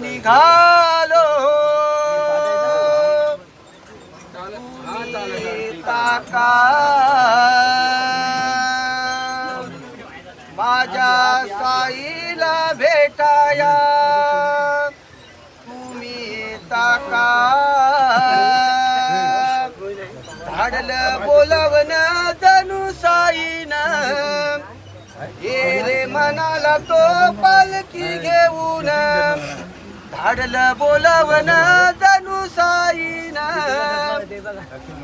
निघालो ताका माझ्या साईला भेटाया. तुम्ही ताका धाडलं बोलवना मनाला तो पालखी घेऊन. धाडल बोलावन जणू साईन.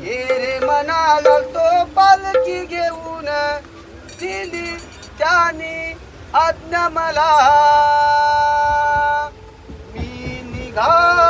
ये रे म्हणाला तो पालखी घेऊन. दिली त्याने आज्ञा मला. मी निघा